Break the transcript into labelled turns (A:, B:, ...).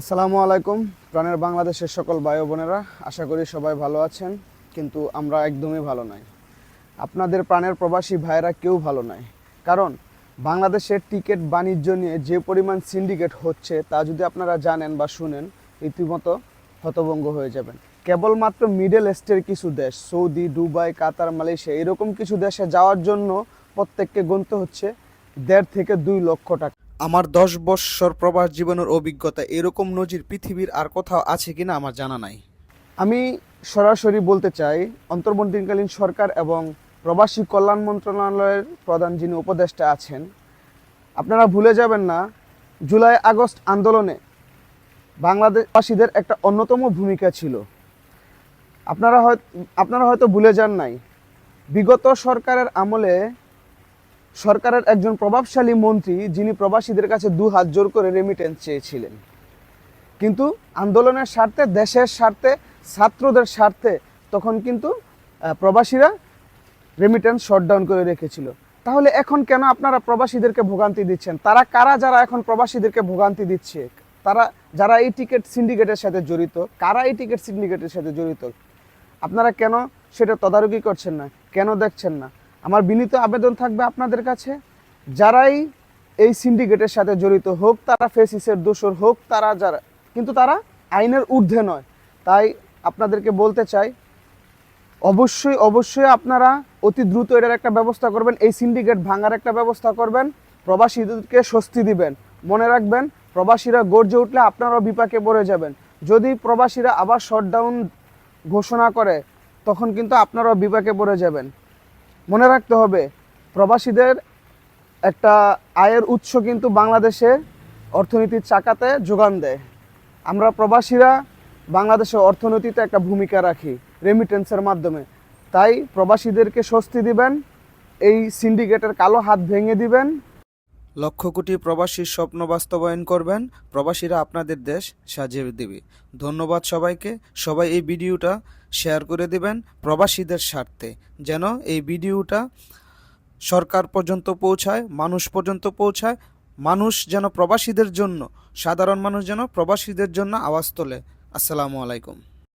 A: আসসালামু আলাইকুম। প্রাণের বাংলাদেশের সকল ভাই বোনেরা, আশা করি সবাই ভালো আছেন, কিন্তু আমরা একদমই ভালো নাই। আপনাদের প্রাণের প্রবাসী ভাইরা কেউ ভালো নাই। কারণ, বাংলাদেশের টিকিট বাণিজ্য নিয়ে যে পরিমাণ সিন্ডিকেট হচ্ছে, তা যদি আপনারা জানেন বা শুনেন রীতিমতো হতভঙ্গ হয়ে যাবেন। কেবলমাত্র মিডল ইস্টের কিছু দেশ, সৌদি, দুবাই, কাতার, মালয়েশিয়া, এরকম কিছু দেশে যাওয়ার জন্য প্রত্যেককে গুনতে হচ্ছে দেড় থেকে দুই লক্ষ টাকা।
B: আমার দশ বৎসর প্রবাস জীবনের অভিজ্ঞতা, এরকম নজির পৃথিবীর আর কোথাও আছে কিনা আমার জানা নাই।
A: আমি সরাসরি বলতে চাই, অন্তর্বর্তীকালীন সরকার এবং প্রবাসী কল্যাণ মন্ত্রণালয়ের প্রধান যিনি উপদেষ্টা আছেন, আপনারা ভুলে যাবেন না, জুলাই আগস্ট আন্দোলনে বাংলাদেশবাসীদের একটা অন্যতম ভূমিকা ছিল। আপনারা হয় আপনারা হয়তো ভুলে যান নাই, বিগত সরকারের আমলে সরকারের একজন প্রভাবশালী মন্ত্রী যিনি প্রবাসীদের কাছে দু হাত জোর করে রেমিটেন্স চেয়েছিলেন। কিন্তু আন্দোলনের স্বার্থে, দেশের স্বার্থে, ছাত্রদের স্বার্থে তখন কিন্তু প্রবাসীরা রেমিটেন্স শটডাউন করে রেখেছিল। তাহলে এখন কেন আপনারা প্রবাসীদেরকে ভোগান্তি দিচ্ছেন? তারা কারা যারা এখন প্রবাসীদেরকে ভোগান্তি দিচ্ছে? তারা, যারা এই টিকিট সিন্ডিকেটের সাথে জড়িত, কারা এই টিকিট সিন্ডিকেটের সাথে জড়িত? আপনারা কেন সেটা তদারকি করছেন না? কেন দেখছেন না? আমার বিনীত আবেদন থাকবে আপনাদের কাছে। যারাই এই সিন্ডিকেটের সাথে জড়িত হোক, তারা ফেসিসের দোষর হোক, তারা যারা কিন্তু তারা আইনের ঊর্ধ্বে নয়। তাই আপনাদেরকে বলতে চাই, অবশ্যই অবশ্যই আপনারা অতি দ্রুত এটার একটা ব্যবস্থা করবেন, এই সিন্ডিকেট ভাঙার একটা ব্যবস্থা করবেন। প্রবাসীদেরকে স্বস্তি দিবেন। মনে রাখবেন, প্রবাসীরা গর্জে উঠলে আপনারাও বিপাকে পড়ে যাবেন। যদি প্রবাসীরা আবার শটডাউন ঘোষণা করে, তখন কিন্তু আপনারাও বিপাকে পড়ে যাবেন। মনে রাখতে হবে, প্রবাসীদের একটা আয়ের উৎস কিন্তু বাংলাদেশে অর্থনীতির চাকাতে যোগান দেয়। আমরা প্রবাসীরা বাংলাদেশের অর্থনীতিতে একটা ভূমিকা রাখি রেমিটেন্সের মাধ্যমে। তাই প্রবাসীদেরকে স্বস্তি দিবেন, এই সিন্ডিকেটের কালো হাত ভেঙে দিবেন
B: লক্ষ কোটি প্রবাসীর স্বপ্ন বাস্তবায়ন করবেন প্রবাসীরা আপনাদের দেশ সাজিয়ে দেবে। ধন্যবাদ সবাইকে। সবাই এই ভিডিওটা শেয়ার করে দিবেন প্রবাসীদের স্বার্থে, যেন এই ভিডিওটা সরকার পর্যন্ত পৌঁছায়, মানুষ পর্যন্ত পৌঁছায়। মানুষ যেন প্রবাসীদের জন্য, সাধারণ মানুষ যেন প্রবাসীদের জন্য আওয়াজ তোলে। আসসালামু আলাইকুম।